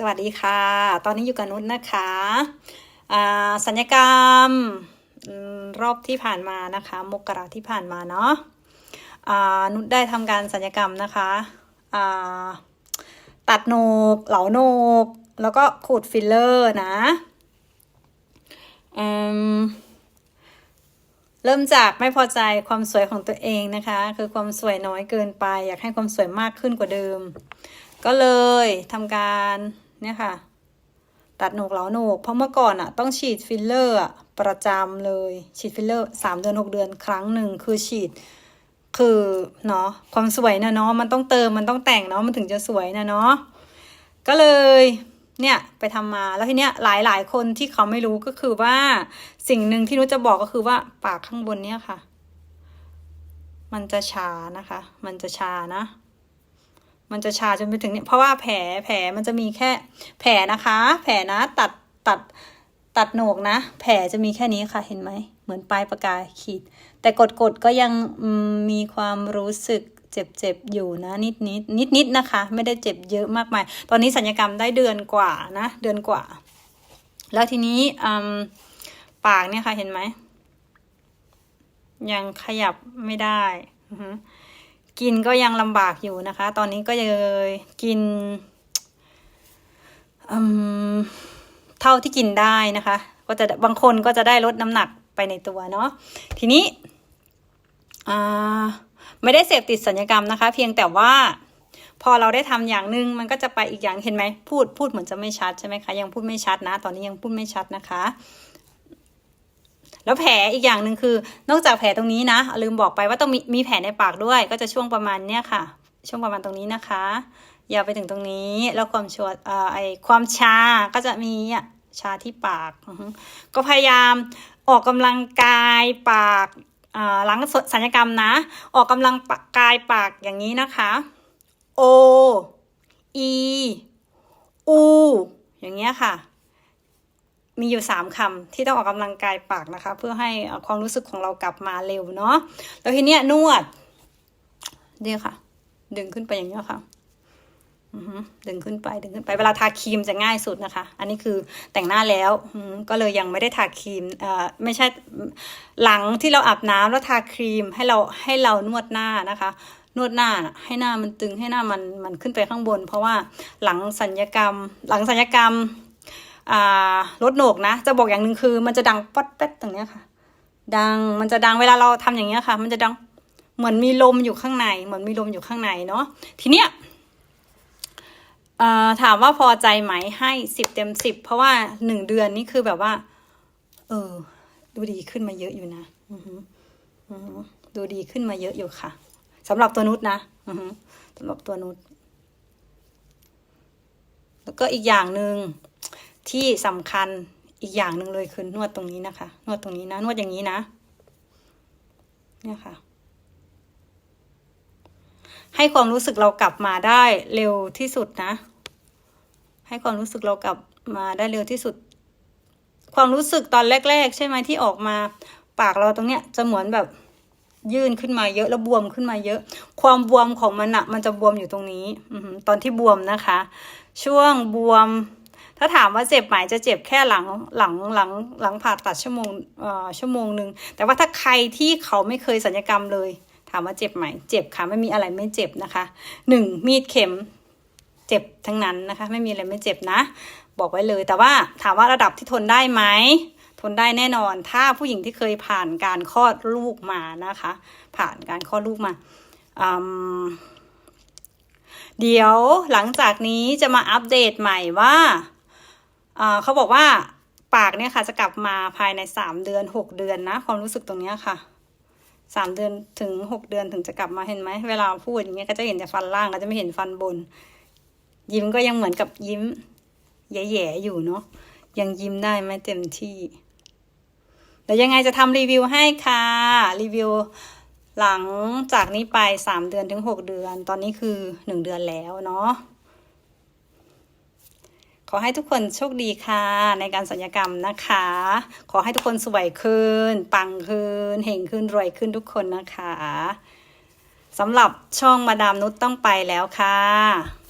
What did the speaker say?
สวัสดีค่ะ ตอนนี้อยู่กับนุชนะคะอ่าสัญญกรรมรอบที่ผ่านมานะคะ มกราที่ผ่านมาเนาะอ่านุชได้ทำการสัญญกรรมนะคะอ่าตัดโหนกเหลาโหนก แล้วก็ขูดฟิลเลอร์นะอืมเริ่มจากไม่พอใจความสวยของตัวเองนะคะ คือความสวยน้อยเกินไป อยากให้ความสวยมากขึ้นกว่าเดิม ก็เลยทำการ เนี่ยค่ะ ตัดโหนกเหลาโหนก เพราะเมื่อก่อนอะต้องฉีดฟิลเลอร์ประจำเลย ฉีดฟิลเลอร์สามเดือนหกเดือนครั้งหนึ่งคือฉีด คือเนาะความสวยนะเนาะมันต้องเติมมันต้องแต่งเนาะมันถึงจะสวยนะเนาะก็เลยเนี่ยไปทำมาแล้วทีเนี้ยหลายหลายคนที่เขาไม่รู้ก็คือว่าสิ่งหนึ่งที่นุชจะบอกก็คือว่าปากข้างบนเนี่ยค่ะ มันจะชานะคะ มันจะชานะ มันจะชาจนไปถึงเนี่ยเพราะว่าแผลแผลมันจะมีแค่แผลนะคะ แผลนะตัดตัดตัดโหนกนะ แผลจะมีแค่นี้ค่ะเห็นไหมเหมือนปลายปากกาขีด แต่กดกดก็ยังมีความรู้สึกเจ็บเจ็บอยู่นะนิดนิดนิดนิดนะคะ ไม่ได้เจ็บเยอะมากมาย ตอนนี้สัญญกรรมได้เดือนกว่านะ เดือนกว่า แล้วทีนี้ปากเนี่ยค่ะเห็นไหมยังขยับไม่ได้อื กินก็ยังลำบากอยู่นะคะ ตอนนี้ก็เลยกินเท่าที่กินได้นะคะ ก็จะบางคนก็จะได้ลดน้ำหนักไปในตัวเนาะทีนี้ไม่ได้เสพติดสัญญกรรมนะคะ เพียงแต่ว่าพอเราได้ทำอย่างหนึ่งมันก็จะไปอีกอย่างเห็นไหมพูดพูดเหมือนจะไม่ชัดใช่ไหมคะยังพูดไม่ชัดนะ ตอนนี้ยังพูดไม่ชัดนะคะ แล้วแผลอีกอย่างหนึ่งคือ นอกจากแผลตรงนี้นะลืมบอกไปว่าต้องมีมีแผลในปากด้วย ก็จะช่วงประมาณเนี้ยค่ะ ช่วงประมาณตรงนี้นะคะยาวไปถึงตรงนี้แล้วความชวดเอ่อไอความชาก็จะมีอะชาที่ปาก ก็พยายามออกกำลังกายปากอ่าหลังสัญญกรรมนะ ออกกำลังกายปากอย่างนี้นะคะ O E U อย่างเงี้ยค่ะ มีอยู่สามคำที่ต้องออกกำลังกายปากนะคะ เพื่อให้ความรู้สึกของเรากลับมาเร็วเนาะแล้วทีเนี้ยนวดเนี่ยค่ะ ดึงขึ้นไปอย่างเงี้ยค่ะดึงขึ้นไปดึงขึ้นไปเวลาทาครีมจะง่ายสุดนะคะ อันนี้คือแต่งหน้าแล้วก็เลยยังไม่ได้ทาครีมเอ่อไม่ใช่หลังที่เราอาบน้ำแล้วทาครีมให้เราให้เรานวดหน้านะคะ นวดหน้าให้หน้ามันตึงให้หน้ามันมันขึ้นไปข้างบน เพราะว่าหลังสัญญกรรม หลังสัญญกรรม อ่าลดโหนกนะ จะบอกอย่างหนึ่งคือ มันจะดังป๊อดแป๊ดตรงเนี้ยค่ะ ดังมันจะดังเวลาเราทำอย่างเงี้ยค่ะ มันจะดังเหมือนมีลมอยู่ข้างใน เหมือนมีลมอยู่ข้างในเนาะทีเนี้ยอ่าถามว่าพอใจไหมให้สิบเต็มสิบเพราะว่าหนึ่งเดือนนี่คือแบบว่า เออ ดูดีขึ้นมาเยอะอยู่นะอือหือดูดีขึ้นมาเยอะอยู่ค่ะสำหรับตัวนุชนะอือหือสำหรับตัวนุชแล้วก็อีกอย่างหนึ่ง ที่สำคัญอีกอย่างหนึ่งเลยคือนวดตรงนี้นะคะ นวดตรงนี้นะ นวดอย่างนี้นะ เนี่ยค่ะ ให้ความรู้สึกเรากลับมาได้เร็วที่สุดนะ ให้ความรู้สึกเรากลับมาได้เร็วที่สุด ความรู้สึกตอนแรก ๆ ใช่ไหมที่ออกมา ปากเราตรงเนี้ยจะเหมือนแบบยื่นขึ้นมาเยอะแล้วบวมขึ้นมาเยอะ ความบวมของมันอะมันจะบวมอยู่ตรงนี้อือหือตอนที่บวมนะคะ ช่วงบวม ถ้าถามว่าเจ็บไหมจะเจ็บแค่หลังหลังหลังหลังผ่าตัดชั่วโมงเอ่อชั่วโมงหนึ่งแต่ว่าถ้าใครที่เขาไม่เคยสัญญกรรมเลย ถามว่าเจ็บไหมเจ็บค่ะไม่มีอะไรไม่เจ็บนะคะหนึ่งมีดเข็มเจ็บทั้งนั้นนะคะ ไม่มีอะไรไม่เจ็บนะ บอกไว้เลย แต่ว่าถามว่าระดับที่ทนได้ไหมทนได้แน่นอน ถ้าผู้หญิงที่เคยผ่านการคลอดลูกมานะคะ ผ่านการคลอดลูกมาเดี๋ยวหลังจากนี้จะมาอัปเดตใหม่ว่า เขาบอกว่าปากเนี่ยค่ะจะกลับมาภายในสามเดือนหกเดือนนะ ความรู้สึกตรงเนี้ยค่ะสามเดือนถึงหกเดือนถึงจะกลับมาเห็นไหมเวลาพูดอย่างเงี้ยก็จะเห็นแต่ฟันล่างก็จะไม่เห็นฟันบน ยิ้มก็ยังเหมือนกับยิ้มแย่ๆอยู่เนาะยังยิ้มได้ไม่เต็มที่เดี๋ยวยังไงจะทำรีวิวให้ค่ะ รีวิวหลังจากนี้ไปสามเดือนถึงหกเดือน ตอนนี้คือหนึ่งเดือนแล้วเนาะ ขอให้ทุกคนโชคดีค่ะ ในการสัญญกรรมนะคะ ขอให้ทุกคนสวยขึ้น ปังขึ้นเห่งขึ้นรวยขึ้นทุกคนนะคะสำหรับช่องมาดามนุชต้องไปแล้วค่ะ